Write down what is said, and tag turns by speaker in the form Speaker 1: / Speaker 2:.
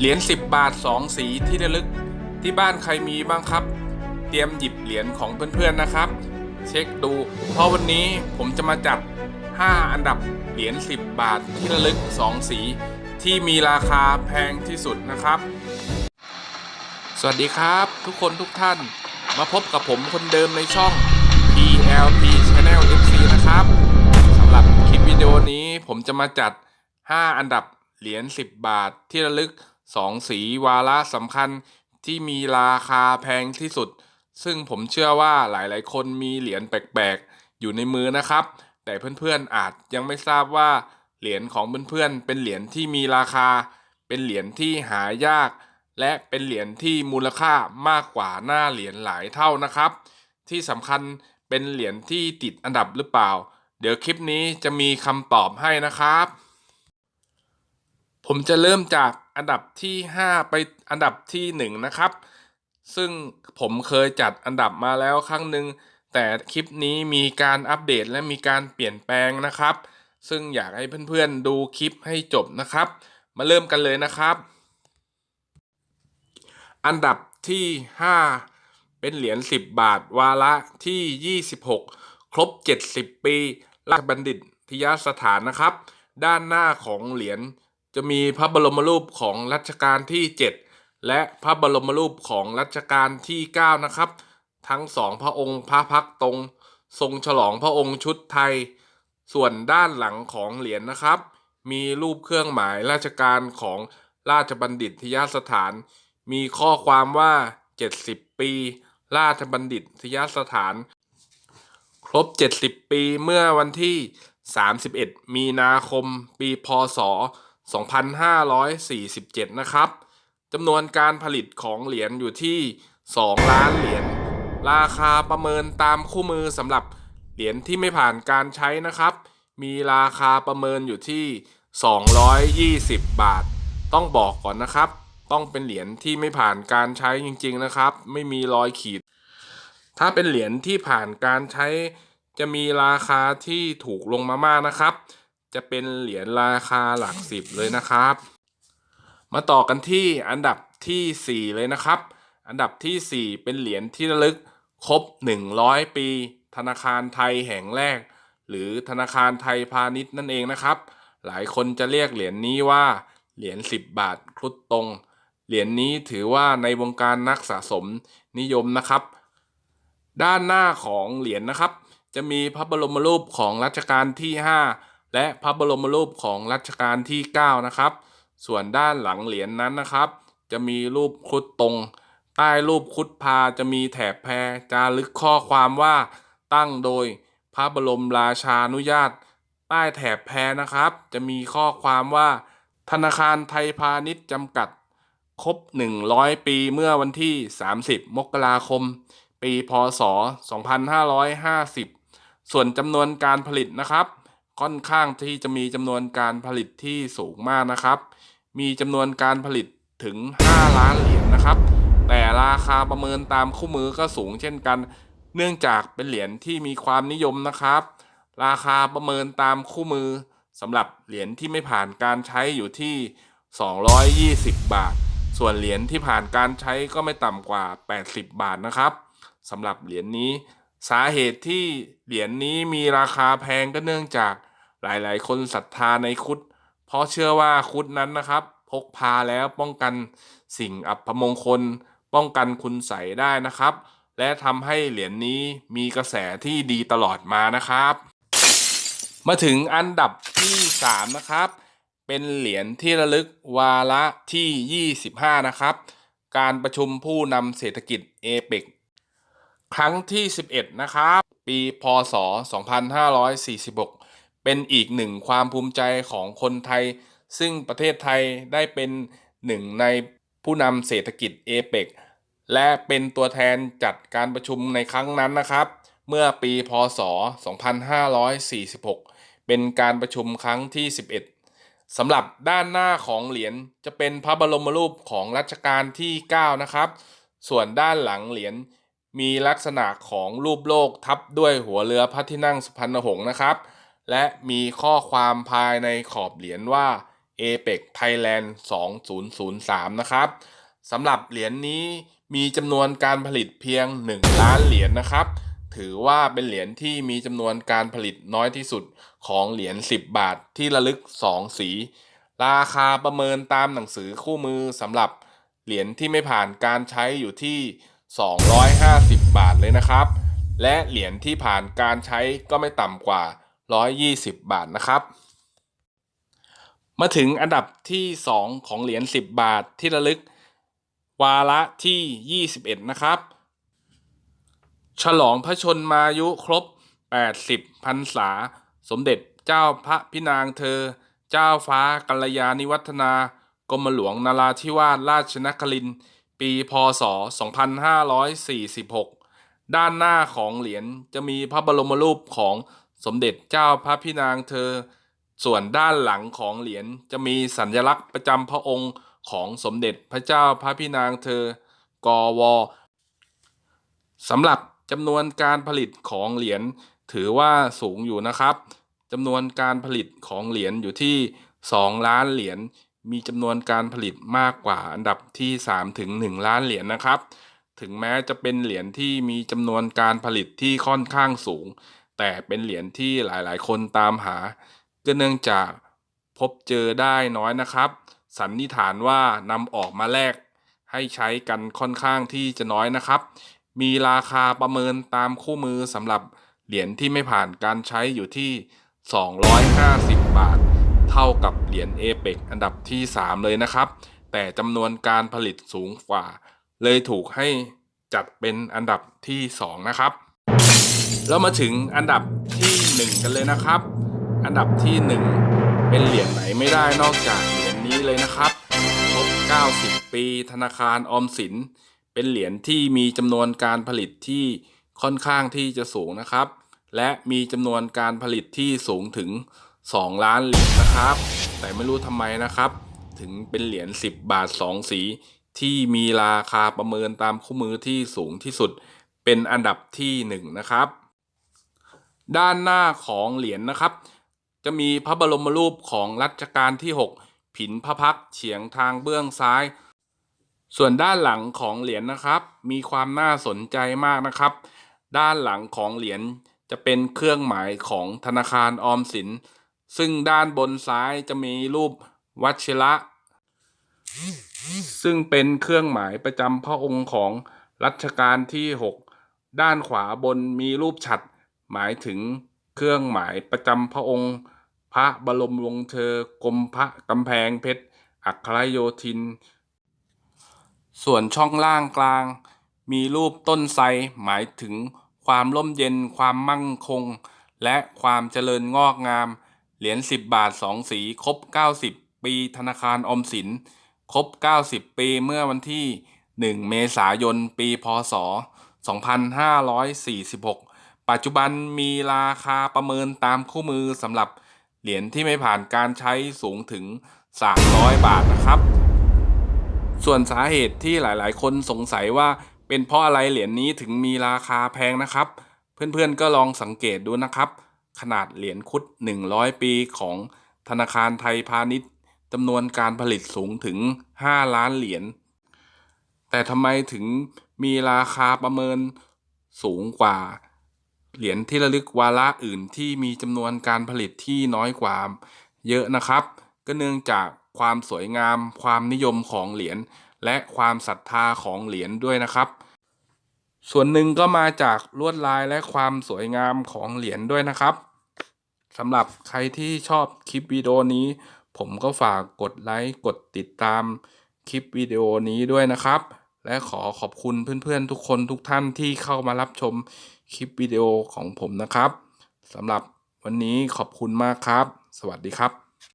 Speaker 1: เหรียญ10 บาท 2 สีที่ระลึกที่บ้านใครมีบ้างครับ เตรียมหยิบเหรียญของเพื่อนๆนะครับ เช็คดู เพราะวันนี้ผมจะมาจัด 5 อันดับเหรียญ10 บาทที่ระลึก 2 สีที่มีราคาแพงที่สุดนะครับ สวัสดีครับ ทุกคนทุกท่านมาพบกับผมคนเดิมในช่อง PLP Channel FC นะครับสำหรับคลิปวิดีโอนี้ผมจะมาจัด 5 อันดับเหรียญ 10 บาทที่ระลึก 2สีวาระสำคัญที่มีราคาแพงที่สุด ซึ่งผมเชื่อว่าหลายๆ คนมีเหรียญแปลกๆ อยู่ในมือนะครับ แต่เพื่อนๆอาจยังไม่ทราบว่าเหรียญของเพื่อนๆเป็นเหรียญที่มีราคา เป็นเหรียญที่หายาก และเป็นเหรียญที่มูลค่ามากกว่าหน้าเหรียญหลายเท่านะครับ ที่สำคัญเป็นเหรียญที่ติดอันดับหรือเปล่า เดี๋ยวคลิปนี้จะมีคำตอบให้นะครับ ผมจะเริ่มจาก อันดับที่ 5 ไปอันดับที่ 1 นะครับ ซึ่งผมเคยจัดอันดับมาแล้วครั้งหนึ่งแต่คลิปนี้มีการอัปเดตและมีการเปลี่ยนแปลงนะครับ ซึ่งอยากให้เพื่อนๆดูคลิปให้จบนะครับ มาเริ่มกันเลยนะครับ อันดับที่ 5 เป็นเหรียญ10 บาทวาระที่ 26 ครบ 70 ปี ราชบัณฑิตยสถานนะครับ ด้านหน้าของเหรียญ จะมีพระบรมรูปของรัชกาลที่ 7 และพระบรมรูปของรัชกาลที่ 9 นะครับ ทั้งสองพระองค์พระพักตรง ทรงฉลองพระองค์ชุดไทย ส่วนด้านหลังของเหรียญนะครับ มีรูปเครื่องหมายราชการของราชบัณฑิตยสถาน มีข้อความว่า 70 ปี ราชบัณฑิตยสถาน ครบ 70 ปีเมื่อวันที่ 31 มีนาคม ปีพศ 2547 นะครับจำนวนการผลิตของเหรียญอยู่ที่ 2 ล้านเหรียญราคาประเมินตามคู่มือสำหรับเหรียญที่ไม่ผ่านการใช้นะครับ มีราคาประเมินอยู่ที่ 220 บาท ต้องบอกก่อนนะครับ ต้องเป็นเหรียญที่ไม่ผ่านการใช้จริง ๆนะครับ ไม่มีรอยขีด ถ้าเป็นเหรียญที่ผ่านการใช้จะมีราคาที่ถูกลงมามากนะครับ จะเป็นเหรียญราคาหลักสิบเลยนะครับ มาต่อกันที่อันดับทีสี่4 เลยนะครับ อันดับทีสี่ 4 เป็นเหรียญที่ระลึกครบ 100 ปี ธนาคารไทยแห่งแรก หรือธนาคารไทยพาณิชย์นั่นเองนะครับ หลายคนจะเรียกเหรียญนี้ว่าเหรียญ10 บาทครุฑตรง เหรียญนี้ถือว่าในวงการนักสะสมนิยมนะครับ ด้านหน้าของเหรียญนะครับ จะมีพระบรมรูปของรัชกาลที่ 5 และพระบรมรูปของรัชกาลที่ 9 นะครับ ส่วนด้านหลังเหรียญนั้นนะครับ จะมีรูปครุฑตรง ใต้รูปครุฑพาจะมีแถบแพรจารึกข้อความว่าตั้งโดยพระบรมราชานุญาต ใต้แถบแพรนะครับ จะมีข้อความว่า ธนาคารไทยพาณิชย์จำกัด ครบ 100 ปีเมื่อวันที่ 30 มกราคม ปีพศ 2550 ส่วนจำนวนการผลิตนะครับ ค่อนข้างที่จะมีจำนวนการผลิตที่สูงมากนะครับ มีจำนวนการผลิตถึง 5 ล้านเหรียญนะครับ แต่ราคาประเมินตามคู่มือก็สูงเช่นกัน เนื่องจากเป็นเหรียญที่มีความนิยมนะครับ ราคาประเมินตามคู่มือสำหรับเหรียญที่ไม่ผ่านการใช้อยู่ที่ 220 บาท ส่วนเหรียญที่ผ่านการใช้ก็ไม่ต่ำกว่า 80 บาทนะครับสำหรับเหรียญนี้ สาเหตุที่เหรียญนี้มีราคาแพงก็เนื่องจาก หลายๆ คนศรัทธาในครุฑเพราะเชื่อว่าครุฑนั้นนะครับ พกพาแล้วป้องกันสิ่งอัปมงคล ป้องกันคุณใสได้นะครับ และทำให้เหรียญนี้มีกระแสที่ดีตลอดมานะครับ มาถึงอันดับที่ 3 นะครับ เป็นเหรียญที่ระลึกวาระที่ 25 นะครับ การประชุมผู้นำเศรษฐกิจเอเปกครั้งที่ 11 นะครับ ปี พศ 2546 เป็นอีกหนึ่งความภูมิใจของคนไทย ซึ่งประเทศไทยได้เป็นหนึ่งในผู้นำเศรษฐกิจเอเปกและเป็นตัวแทนจัดการประชุมในครั้งนั้นนะครับ เมื่อปีพศ 2546 เป็นการประชุมครั้งที่ 11สำหรับด้านหน้าของเหรียญจะเป็นพระบรมรูปของรัชกาลที่ 9 นะครับ ส่วนด้านหลังเหรียญมีลักษณะของรูปโลกทับด้วยหัวเรือพระที่นั่งสุพรรณหงษ์นะครับ และมีข้อความภายในขอบเหรียญว่า APEC Thailand 2003 นะครับสำหรับเหรียญนี้มีจำนวนการผลิตเพียง 1 ล้านเหรียญนะครับ ถือว่าเป็นเหรียญที่มีจำนวนการผลิตน้อยที่สุดของเหรียญ 10 บาทที่ระลึก 2 สี ราคาประเมินตามหนังสือคู่มือสำหรับเหรียญที่ไม่ผ่านการใช้อยู่ที่ 250 บาทเลยนะครับ และเหรียญที่ผ่านการใช้ก็ไม่ต่ำกว่า 120 บาทนะครับ มาถึงอันดับที่ 2 ของเหรียญ 10 บาทที่ระลึก วาระที่ 21 นะครับ ฉลองพระชนมายุครบ 80พรรษา สมเด็จเจ้าพระพินางเธอ เจ้าฟ้ากัลยาณิวัฒนากรมหลวงนาราธิวาสราชนครินทร์ปีพศ 2546 ด้านหน้าของเหรียญจะมีพระบรมรูปของ สมเด็จเจ้าพระพินางเธอ ส่วนด้านหลังของเหรียญจะมีสัญลักษณ์ประจำพระองค์ของสมเด็จพระเจ้าพระพินางเธอกวสำหรับจำนวนการผลิตของเหรียญถือว่าสูงอยู่นะครับจำนวนการผลิตของเหรียญอยู่ที่ 2 ล้านเหรียญมีจำนวนการผลิตมากกว่าอันดับที่ 3 ถึง 1 ล้านเหรียญนะครับ ถึงแม้จะเป็นเหรียญที่มีจำนวนการผลิตที่ค่อนข้างสูง แต่เป็นเหรียญที่หลายๆ คนตามหา ก็เนื่องจากพบเจอได้น้อยนะครับ สันนิษฐานว่านำออกมาแลกให้ใช้กันค่อนข้างที่จะน้อยนะครับ มีราคาประเมินตามคู่มือสำหรับเหรียญที่ไม่ผ่านการใช้อยู่ที่ 250 บาท เท่ากับเหรียญเอเปกอันดับที่ 3 เลยนะครับ แต่จำนวนการผลิตสูงกว่า เลยถูกให้จัดเป็นอันดับที่ 2 นะครับ แล้วมาถึงอันดับที่ 1 กันเลยนะครับ อันดับที่ 1 เป็นเหรียญไหนไม่ได้นอกจากเหรียญนี้เลยนะครับครบ90 ปีธนาคารออมสิน เป็นเหรียญที่มีจำนวนการผลิตที่ค่อนข้างที่จะสูงนะครับ และมีจำนวนการผลิตที่สูงถึง 2 ล้านเหรียญนะครับ แต่ไม่รู้ทำไมนะครับ ถึงเป็นเหรียญ10 บาท 2 สี ที่มีราคาประเมินตามคู่มือที่สูงที่สุด เป็นอันดับที่ 1 นะครับ ด้านหน้าของเหรียญนะครับ จะมีพระบรมรูปของรัชกาลที่ 6 ผินพระพักเฉียงทางเบื้องซ้าย ส่วนด้านหลังของเหรียญนะครับ มีความน่าสนใจมากนะครับ ด้านหลังของเหรียญจะเป็นเครื่องหมายของธนาคารออมสิน ซึ่งด้านบนซ้ายจะมีรูปวัชิระ ซึ่งเป็นเครื่องหมายประจำพระองค์ของรัชกาลที่ 6 ด้านขวาบนมีรูปฉัตรหมายถึงเครื่องหมายประจำพระองค์ พระบรมวงศ์เธอกรมพระกำแพงเพชร อัครโยธิน ส่วนช่องล่างกลาง มีรูปต้นไทรหมายถึงความร่มเย็นความมั่งคง และความเจริญงอกงาม เหรียญ10 บาท 2 สีครบ 90 ปีธนาคารออมสิน ครบ 90 ปีเมื่อวันที่ 1 เมษายน ปีพศ 2546 ปัจจุบันมีราคาประเมินตามคู่มือสำหรับเหรียญที่ไม่ผ่านการใช้สูงถึง 300 บาทนะครับ ส่วนสาเหตุที่หลายๆ คนสงสัยว่าเป็นเพราะอะไรเหรียญนี้ถึงมีราคาแพงนะครับ เพื่อนๆก็ลองสังเกตดูนะครับ ขนาดเหรียญคุด 100 ปีของธนาคารไทยพาณิชย์จำนวนการผลิตสูงถึง 5 ล้านเหรียญแต่ทำไมถึง มีราคาประเมินสูงกว่า เหรียญที่ระลึกวาระอื่นที่มีจำนวนการผลิตที่น้อยกว่าเยอะนะครับ ก็เนื่องจากความสวยงาม ความนิยมของเหรียญและความศรัทธาของเหรียญด้วยนะครับ ส่วนหนึ่งก็มาจากลวดลายและความสวยงามของเหรียญด้วยนะครับสำหรับใครที่ชอบคลิปวิดีโอนี้ ผมก็ฝากกดไลค์กดติดตามคลิปวิดีโอนี้ด้วยนะครับ และขอขอบคุณเพื่อนๆทุกคนทุกท่านที่เข้ามารับชมคลิปวิดีโอของผมนะครับสำหรับวันนี้ขอบคุณมากครับ สวัสดีครับ